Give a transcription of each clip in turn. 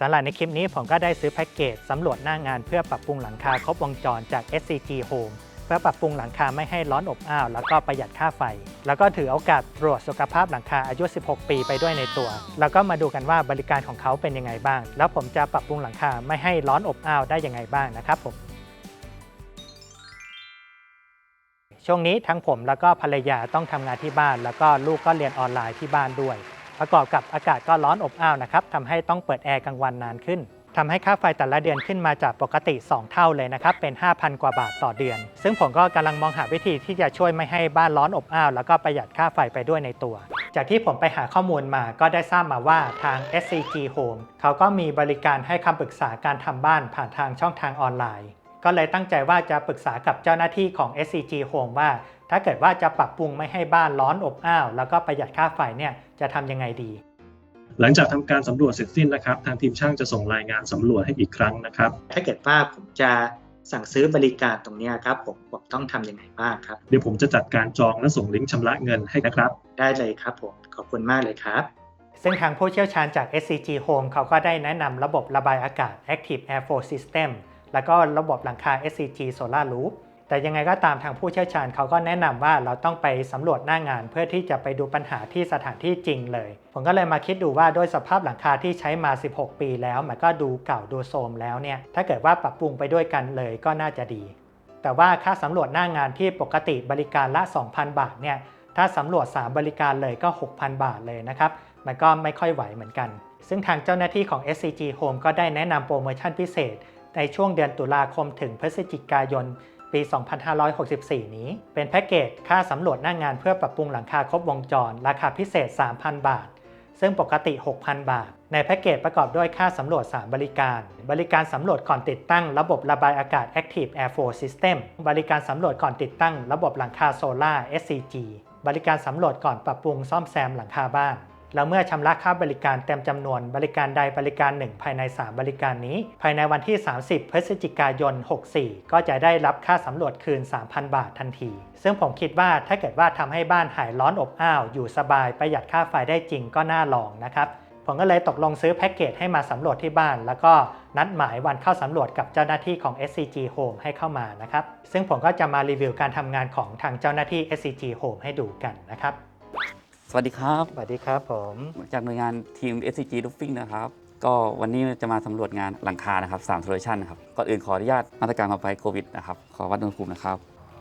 สำหรับในคลิปนี้ผมก็ได้ซื้อแพ็กเกจสำรวจหน้างานเพื่อปรับปรุงหลังคาครบวงจรจาก SCG Home เพื่อปรับปรุงหลังคาไม่ให้ร้อนอบอ้าว แล้วก็ประหยัดค่าไฟ แล้วก็ถือโอกาสตรวจสุขภาพหลังคาอายุ 16 ปีไปด้วยในตัว แล้วก็มาดูกันว่าบริการของเขาเป็นยังไงบ้าง แล้วผมจะปรับปรุงหลังคาไม่ให้ร้อนอบอ้าวได้ยังไงบ้างนะครับผมช่วงนี้ทั้งผมแล้วก็ภรรยาต้องทำงานที่บ้าน แล้วก็ลูกก็เรียนออนไลน์ที่บ้านด้วย ประกอบกับอากาศก็ร้อนอบอ้าวนะครับทำให้ต้องเปิดแอร์กลางวันนานขึ้นทำให้ค่าไฟแต่ละเดือนขึ้นมาจากปกติ 2 เท่าเลยนะครับ เป็น 5,000 กว่าบาทต่อเดือน ซึ่งผมก็กำลังมองหาวิธีที่จะช่วยไม่ให้บ้านร้อนอบอ้าว แล้วก็ประหยัดค่าไฟไปด้วยในตัว จากที่ผมไปหาข้อมูลมาก็ได้ทราบมาว่าทาง SCG Home เขาก็มีบริการให้คำปรึกษาการทำบ้านผ่านทางช่องทางออนไลน์ ก็เลยตั้งใจว่าจะปรึกษากับเจ้าหน้าที่ของ SCG Home ว่า ถ้าเกิดว่าจะปรับปรุงไม่ให้บ้านร้อนอบอ้าว แล้วก็ประหยัดค่าไฟเนี่ยจะทำยังไงดี หลังจากทำการสำรวจเสร็จสิ้นนะครับ ทางทีมช่างจะส่งรายงานสำรวจให้อีกครั้งนะครับ ถ้าเกิดว่าผมจะสั่งซื้อบริการตรงเนี้ยครับผมผมต้องทำยังไงบ้างครับ เดี๋ยวผมจะจัดการจองและส่งลิงก์ชำระเงินให้นะครับ ได้เลยครับผม ขอบคุณมากเลยครับ ซึ่งทางผู้เชี่ยวชาญจาก SCG Home เขาก็ได้แนะนำระบบระบายอากาศ Active Air Flow System แล้วก็ระบบหลังคา SCG Solar Roof แต่ยังไงก็ตามทางผู้เชี่ยวชาญเขาก็แนะนำว่าเราต้องไปสำรวจหน้างาน เพื่อที่จะไปดูปัญหาที่สถานที่จริงเลย ผมก็เลยมาคิดดูว่าด้วยสภาพหลังคาที่ใช้มา 16 ปีแล้ว มันก็ดูเก่าดูโทรมแล้วเนี่ยถ้าเกิดว่าปรับปรุงไปด้วยกันเลยก็น่าจะดี แต่ว่าค่าสำรวจหน้างานที่ปกติบริการละ 2,000 บาทเนี่ยถ้าสำรวจ 3 บริการเลยก็ 6,000 บาทเลยนะครับมันก็ไม่ค่อยไหวเหมือนกัน ซึ่งทางเจ้าหน้าที่ของ SCG Home ก็ได้แนะนำโปรโมชั่นพิเศษ ในช่วงเดือนตุลาคมถึงพฤศจิกายน ปี 2564 นี้ เป็นแพ็กเกจค่าสำรวจหน้างงานเพื่อปรับปรุงหลังคาครบวงจร ราคาพิเศษ 3,000 บาท ซึ่งปกติ 6,000 บาท ในแพ็กเกจประกอบด้วยค่าสำรวจ 3 บริการ บริการสำรวจก่อนติดตั้งระบบระบายอากาศ Active Air Flow System บริการสำรวจก่อนติดตั้งระบบหลังคาโซลา SCG บริการสำรวจก่อนปรับปรุงซ่อมแซมหลังคาบ้าน แล้วเมื่อชำระค่าบริการเต็มจำนวนบริการใดบริการหนึ่งภายใน 3 บริการนี้ ภายในวันที่ 30 พฤศจิกายน 64 ก็จะได้รับค่าสำรวจคืน 3,000 บาททันที ซึ่งผมคิดว่าถ้าเกิดว่าทำให้บ้านหายร้อนอบอ้าว อยู่สบายประหยัดค่าไฟได้จริงก็น่าลองนะครับผมก็เลยตกลงซื้อแพ็กเกจให้มาสำรวจที่บ้าน แล้วก็นัดหมายวันเข้าสำรวจกับเจ้าหน้าที่ของ SCG Home ให้เข้ามานะครับ ซึ่งผมก็จะมารีวิวการทำงานของทางเจ้าหน้าที่ SCG Home ให้ดูกันนะครับ สวัสดีครับ สวัสดีครับผม จากหน่วยงานทีม SCG Roofing นะครับ ก็วันนี้จะมาสำรวจงานหลังคานะครับ3 solution นะครับ ก่อนอื่นขออนุญาตมาตรการความปลอดภัยโควิดนะครับ ขอวัดอุณหภูมินะครับ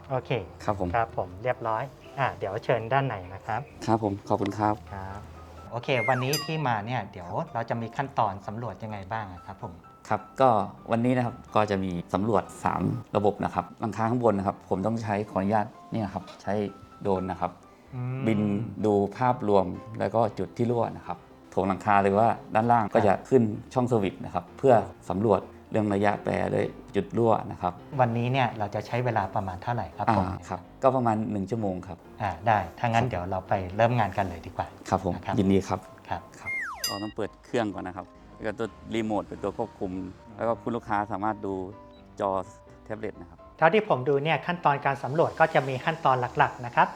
โอเค ครับผม ครับผม เรียบร้อย อะเดี๋ยวเชิญด้านไหนนะครับ ครับผม ขอบคุณครับ ครับ โอเค วันนี้ที่มาเนี่ยเดี๋ยวเราจะมีขั้นตอนสำรวจยังไงบ้างอะครับผม ครับ ก็วันนี้นะครับ ก็จะมีสำรวจ 3 ระบบนะครับ หลังคาข้างบนนะครับ ผมต้องใช้ขออนุญาตเนี่ยครับ ใช้โดรนนะครับอืม บินดูภาพรวมแล้วก็จุดที่รั่วนะครับโถงหลังคาหรือว่าด้านล่างก็จะขึ้นช่องสวิตช์นะครับ เพื่อสำรวจเรื่องระยะแปรเลยจุดรั่วนะครับ วันนี้เนี่ยเราจะใช้เวลาประมาณเท่าไหร่ครับผมอ่าครับ ก็ประมาณ 1 ชั่วโมงครับอ่าได้ถ้างั้นเดี๋ยวเราไปเริ่มงานกันเลยดีกว่าครับผมนะครับยินดีครับครับครับเราต้องเปิดเครื่องก่อนนะครับแล้วก็ตัวรีโมทเป็นตัวควบคุม แล้วก็คุณลูกค้าสามารถดูจอแท็บเล็ตนะครับเท่าที่ผมดูเนี่ยขั้นตอนการสำรวจก็จะมีขั้นตอนหลักๆนะครับ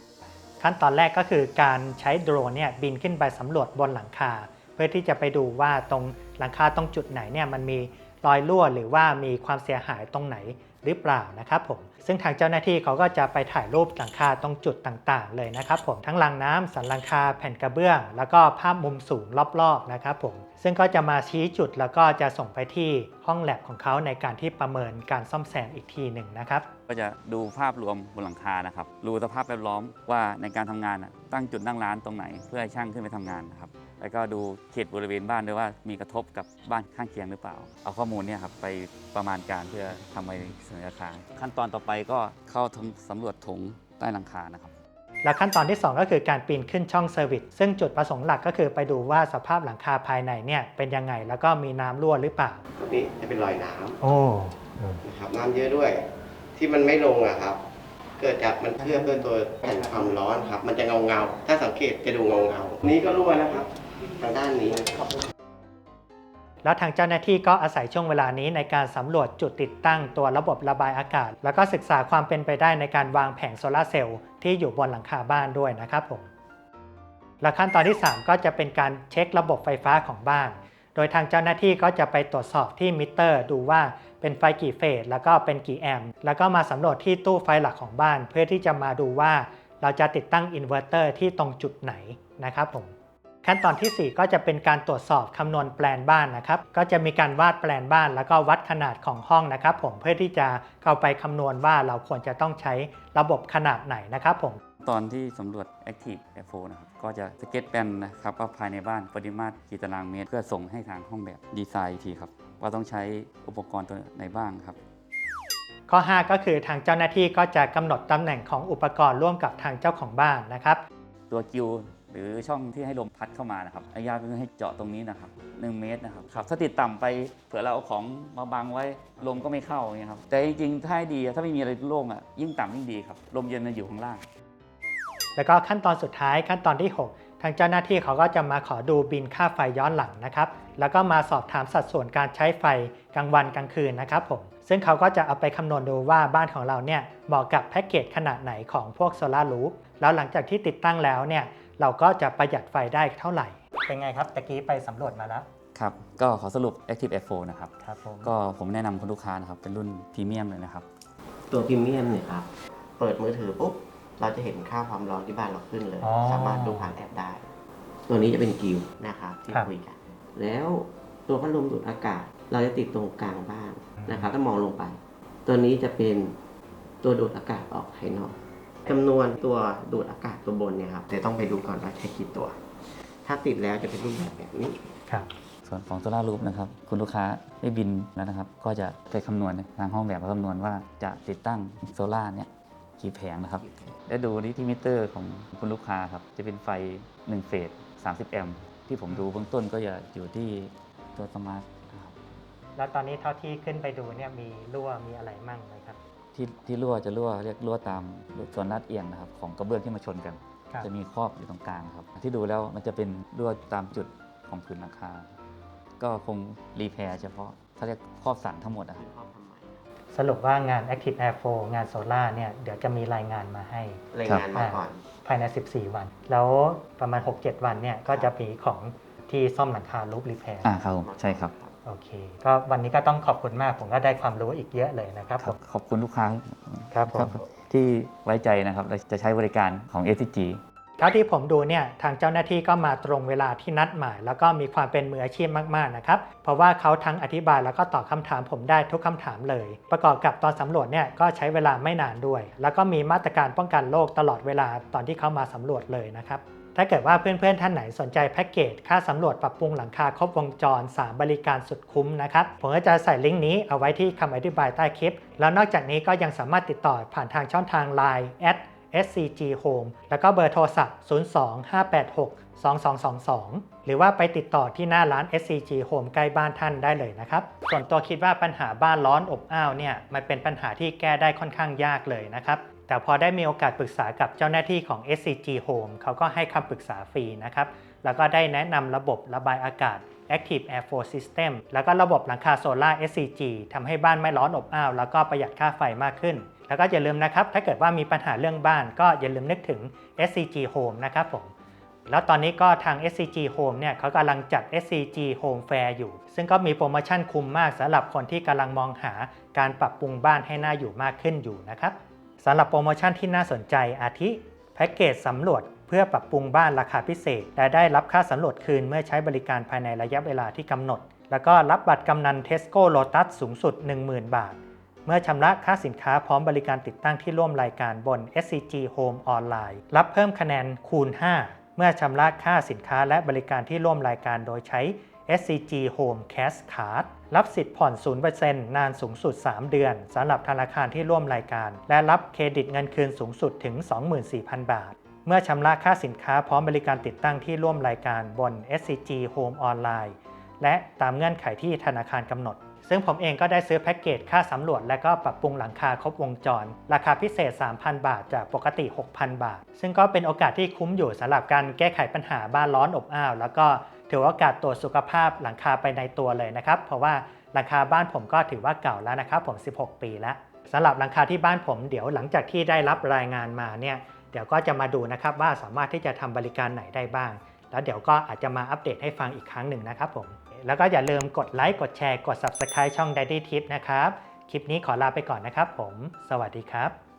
ขั้นตอนแรกก็คือการใช้โดรนเนี่ยบินขึ้นไปสำรวจบนหลังคา เพื่อที่จะไปดูว่าตรงหลังคาตรงจุดไหนเนี่ยมันมีรอยรั่วหรือว่ามีความเสียหายตรงไหน หรือเปล่านะครับผมซึ่งทางเจ้าหน้าที่เขาก็จะไปถ่ายรูปหลังคาตรงจุดต่างๆ เลยนะครับผมทั้งรางน้ำสันหลังคาแผ่นกระเบื้อง แล้วก็ภาพมุมสูงรอบๆนะครับผมซึ่งก็จะมาชี้จุดแล้วก็จะส่งไปที่ห้องแลบของเขาในการที่ประเมินการซ่อมแซมอีกทีหนึ่งนะครับก็จะดูภาพรวมบนหลังคานะครับดูสภาพแวดล้อมว่าในการทำงานตั้งจุดนั่งร้านตรงไหน เพื่อให้ช่างขึ้นไปทำงานนะครับ แล้วก็ดูเขตบริเวณบ้านด้วยว่ามีกระทบกับบ้านข้างเคียงหรือเปล่า เอาข้อมูลเนี่ยครับไปประมาณการเพื่อทำไปเสนอราคาขั้นตอนต่อไปก็เข้าทำสำรวจถงใต้หลังคานะครับและขั้นตอนที่ 2 ก็คือการปีนขึ้นช่องเซอร์วิสซึ่งจุดประสงค์หลักก็คือไปดูว่าสภาพหลังคาภายในเนี่ยเป็นยังไงแล้วก็มีน้ำรั่วหรือเปล่านี่จะเป็นรอยน้โอ้ำนะครับน้ำเยอะด้วย ที่มันไม่ลงอะครับ เกิดจากมันเคลือบด้วยตัวแผ่นความร้อนครับ มันจะเงาเงาๆถ้าสังเกตจะดูเงาเงาๆนี่ก็รั่วนะครับ ทางด้านนี้นะครับแล้วทางเจ้าหน้าที่ก็อาศัยช่วงเวลานี้ในการสำรวจจุดติดตั้งตัวระบบระบายอากาศ แล้วก็ศึกษาความเป็นไปได้ในการวางแผงโซลาร์เซลล์ที่อยู่บนหลังคาบ้านด้วยนะครับผมและขั้นตอนที่ 3 ก็จะเป็นการเช็คระบบไฟฟ้าของบ้าน โดยทางเจ้าหน้าที่ก็จะไปตรวจสอบที่มิเตอร์ ดูว่าเป็นไฟกี่เฟสแล้วก็เป็นกี่แอมป์แล้วก็มาสำรวจที่ตู้ไฟหลักของบ้าน เพื่อที่จะมาดูว่าเราจะติดตั้งอินเวอร์เตอร์ที่ตรงจุดไหนนะครับผม ขั้นตอนทีสี่ 4 ก็จะเป็นการตรวจสอบคำนวณแปลนบ้านนะครับ ก็จะมีการวาดแปลนบ้าน แล้วก็วัดขนาดของห้องนะครับ ผมเพื่อที่จะเข้าไปคำนวณว่าเราควรจะต้องใช้ระบบขนาดไหนนะครับผมตอนที่สำรวจ Active Air 4นะครับก็จะสเก็ตแปลนนะครับว่าภายในบ้านปริมาตรกี่ตารางเมตร เพื่อส่งให้ทางห้องแบบดีไซน์อีกทีครับ ว่าต้องใช้อุปกรณ์ตัวไหนบ้างครับข้อ 5 ก็คือทางเจ้าหน้าที่ก็จะกำหนดตำแหน่งของอุปกรณ์ร่วมกับทางเจ้าของบ้านนะครับ ตัวกิว หรือช่องที่ให้ลมพัดเข้ามานะครับระยะคือให้เจาะตรงนี้นะครับ 1 เมตรนะครับครับถ้าติดต่ำไปเผื่อเราเอาของมาบังไว้ลมก็ไม่เข้าอย่างเงี้ยครับแต่จริงๆถ้าให้ดีถ้าไม่มีอะไรโล่งอะยิ่งต่ำยิ่งดีครับลมเย็นมันอยู่ข้างล่าง แล้วก็ขั้นตอนสุดท้ายขั้นตอนที่ 6ทางเจ้าหน้าที่เขาก็จะมาขอดูบินค่าไฟย้อนหลังนะครับ แล้วก็มาสอบถามสัดส่วนการใช้ไฟกลางวันกลางคืนนะครับผม ซึ่งเขาก็จะเอาไปคำนวณดูว่าบ้านของเราเนี่ยเหมาะกับแพ็กเกจขนาดไหนของพวกโซลารูฟ แล้วหลังจากที่ติดตั้งแล้วเนี่ย เราก็จะประหยัดไฟได้เท่าไหร่ เป็นไงครับตะกี้ไปสำรวจมาแล้ว ครับ ก็ขอสรุป Active Air 4นะครับ ครับผม ก็ผมแนะนำคุณลูกค้านะครับ เป็นรุ่นพรีเมียมเลยนะครับ ตัวพรีเมียมเนี่ยครับ เปิดมือถือปุ๊บ เราจะเห็นค่าความร้อนที่บ้านเราขึ้นเลย อ๋อสามารถดูผ่านแอปได้ ตัวนี้จะเป็นกิวนะครับที่ครับ คุยกัน แล้วตัวพัดลมดูดอากาศ เราจะติดตรงกลางบ้านนะครับ ถ้ามองลงไป ตัวนี้จะเป็นตัวดูดอากาศออกภายนอก จำนวนตัวดูดอากาศตัวบนเนี่ยครับเดี๋ยวต้องไปดูก่อนว่าใช้กี่ตัว ถ้าติดแล้วจะเป็นรูปแบบแบบนี้ ครับ ส่วนของโซลารูฟนะครับ คุณลูกค้าได้บินแล้วนะครับ ก็จะไปคำนวณทางห้องแบบมาคำนวณว่าจะติดตั้งโซลาร์เนี่ยกี่แผงนะครับ และดูที่ที่มิเตอร์ของคุณลูกค้าครับ จะเป็นไฟ 1 เฟส 30 แอมป์ที่ผมดูเบื้องต้นก็จะอยู่ที่ตัวสมาร์ทนะครับแล้วตอนนี้เท่าที่ขึ้นไปดูเนี่ยมีรั่วมีอะไรมั่งไหมครับ ที่ที่รั่วจะรั่วเรียกรั่วตามส่วนลาดเอียงนะครับของกระเบื้องที่มาชนกัน ครับ จะมีครอบอยู่ตรงกลางครับ ที่ดูแล้วมันจะเป็นรั่วตามจุดของผืนหลังคา ก็คงรีแพร์เฉพาะเขาเรียกครอบสันทั้งหมดนะครับ สรุปว่างาน Active Air 4งานโซล่าเนี่ยเดี๋ยวจะมีรายงานมาให้ รายงานมาก่อน ภายใน 14 วัน แล้วประมาณ 6-7 วันเนี่ยก็จะมีของที่ซ่อมหลังคารูปรีแพร์ อ่าครับผมใช่ครับ โอเค ก็วันนี้ก็ต้องขอบคุณมาก ผมก็ได้ความรู้อีกเยอะเลยนะครับคผรับมขอบคุณลูกค้าครับผมที่ไว้ใจนะครับและจะใช้บริการของ SCG เท่าที่ผมดูเนี่ยทางเจ้าหน้าที่ก็มาตรงเวลาที่นัดหมาย แล้วก็มีความเป็นมืออาชีพมากๆนะครับ เพราะว่าเขาทั้งอธิบายแล้วก็ตอบคำถามผมได้ทุกคำถามเลย ประกอบกับตอนสำรวจเนี่ยก็ใช้เวลาไม่นานด้วย แล้วก็มีมาตรการป้องกันโรคตลอดเวลาตอนที่เขามาสำรวจเลยนะครับ ถ้าเกิดว่าเพื่อนๆ ท่านไหนสนใจแพ็กเกจค่าสำรวจปรับปรุงหลังคาครบวงจร 3 บริการสุดคุ้มนะครับ ผมก็จะใส่ลิงก์นี้เอาไว้ที่คำอธิบายใต้คลิป แล้วนอกจากนี้ก็ยังสามารถติดต่อผ่านทางช่องทาง Line SCG Home แล้วก็เบอร์โทรศัพท์ 025862222 หรือว่าไปติดต่อที่หน้าร้าน SCG Home ใกล้บ้านท่านได้เลยนะครับ ส่วนตัวคิดว่าปัญหาบ้านร้อนอบอ้าวเนี่ยมันเป็นปัญหาที่แก้ได้ค่อนข้างยากเลยนะครับ แต่พอได้มีโอกาสปรึกษากับเจ้าหน้าที่ของ SCG Home เขาก็ให้คำปรึกษาฟรีนะครับ แล้วก็ได้แนะนำระบบระบายอากาศ Active Air Flow System แล้วก็ระบบหลังคาโซลา SCG ทำให้บ้านไม่ร้อนอบอ้าว แล้วก็ประหยัดค่าไฟมากขึ้น แล้วก็อย่าลืมนะครับ ถ้าเกิดว่ามีปัญหาเรื่องบ้าน ก็อย่าลืมนึกถึง SCG Home นะครับผม แล้วตอนนี้ก็ทาง SCG Home เนี่ยเขากำลังจัด SCG Home Fair อยู่ ซึ่งก็มีโปรโมชั่นคุ้มมากสำหรับคนที่กำลังมองหาการปรับปรุงบ้านให้น่าอยู่มากขึ้นอยู่นะครับ สำหรับโปรโมชั่นที่น่าสนใจอาทิ แพ็กเกจสำรวจเพื่อปรับปรุงบ้านราคาพิเศษ และได้รับค่าสำรวจคืนเมื่อใช้บริการภายในระยะเวลาที่กำหนด แล้วก็รับบัตรกำนันเทสโก้โลตัสสูงสุด 10,000 บาท เมื่อชำระค่าสินค้าพร้อมบริการติดตั้งที่ร่วมรายการบน SCG Home ออนไลน์รับเพิ่มคะแนนคูณ 5 เมื่อชำระค่าสินค้าและบริการที่ร่วมรายการโดยใช้ SCG Home Cash Card รับสิทธิ์ผ่อน 0%นานสูงสุด 3 เดือนสำหรับธนาคารที่ร่วมรายการ และรับเครดิตเงินคืนสูงสุดถึง 24,000 บาท เมื่อชำระค่าสินค้าพร้อมบริการติดตั้งที่ร่วมรายการบน SCG Home ออนไลน์และตามเงื่อนไขที่ธนาคารกำหนด ซึ่งผมเองก็ได้ซื้อแพ็กเกจค่าสำรวจ และก็ปรับปรุงหลังคาครบวงจร ราคาพิเศษ 3,000 บาท จากปกติ 6,000 บาท ซึ่งก็เป็นโอกาสที่คุ้มอยู่สำหรับการแก้ไขปัญหาบ้านร้อนอบอ้าว แล้วก็ ถือว่าโอกาสตรวจสุขภาพหลังคาไปในตัวเลยนะครับ เพราะว่าหลังคาบ้านผมก็ถือว่าเก่าแล้วนะครับผม 16 ปีแล้วสำหรับหลังคาที่บ้านผมเดี๋ยวหลังจากที่ได้รับรายงานมาเนี่ยเดี๋ยวก็จะมาดูนะครับว่าสามารถที่จะทำบริการไหนได้บ้าง แล้วเดี๋ยวก็อาจจะมาอัปเดตให้ฟังอีกครั้งหนึ่งนะครับผม แล้วก็อย่าลืมกดไลค์กดแชร์กด Subscribe ช่อง Daddy Tip นะครับ คลิปนี้ขอลาไปก่อนนะครับผม สวัสดีครับ